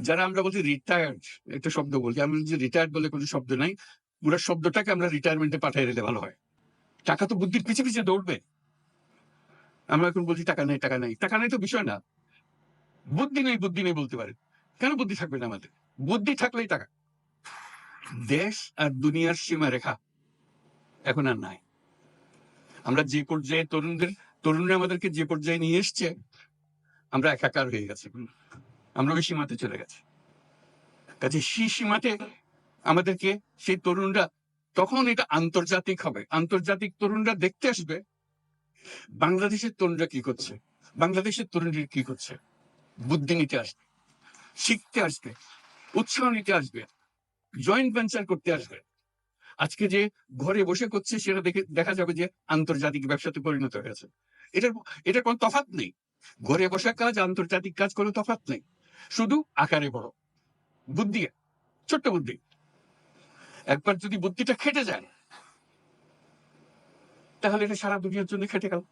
যারা আমরা বলছি রিটায়ার্ড একটা শব্দ বলছি আমি যে রিটায়ার্ড বলে কোনো শব্দ নাই, পুরো শব্দটাকে আমরা রিটায়ারমেন্টে পাঠিয়ে দিলে ভালো হয়। টাকা তো বুদ্ধির পিছিয়ে পিছিয়ে দৌড়বে। আমরা এখন বলছি টাকা নেই টাকা নেই। টাকা নেই তো বিষয় না। বুদ্ধি নেই বুদ্ধি নেই বলতে পারে কেন বুদ্ধি থাকবে না আমাদের? বুদ্ধি থাকলেই টাকা। দেশ আর দুনিয়ার সীমা রেখা এখন আর নাই। আমরা যে পর্যায়ে তরুণদের, তরুণরা আমাদেরকে যে পর্যায়ে নিয়ে এসছে, আমরা একাকার হয়ে গেছি। আমরা ওই সীমাতে চলে গেছি। কাজে সেই সীমাতে আমাদেরকে সেই তরুণরা, তখন এটা আন্তর্জাতিক হবে। আন্তর্জাতিক তরুণরা দেখতে আসবে, বাংলাদেশের তরুণরা কি করছে? বাংলাদেশের তরুণরা কি করছে? বুদ্ধি নিতে আসবে, শিখতে আসবে, উৎসাহ নিতে আসবে জয়েন্ট ভেঞ্চার করতে আসবে। আজকে যে ঘরে বসে করছে, সেটা দেখে দেখা যাবে যে আন্তর্জাতিক ব্যবসাতে পরিণত হয়েছে এটার এটার কোনো তফাৎ নেই। ঘরে বসা কাজ, আন্তর্জাতিক কাজ কোনো তফাৎ নেই। শুধু আকারে বড়। বুদ্ধি ছোট্ট বুদ্ধি। একবার যদি বুদ্ধিটা খেটে যায়, তাহলে এটা সারা দুনিয়ার জন্য খেটে গেল।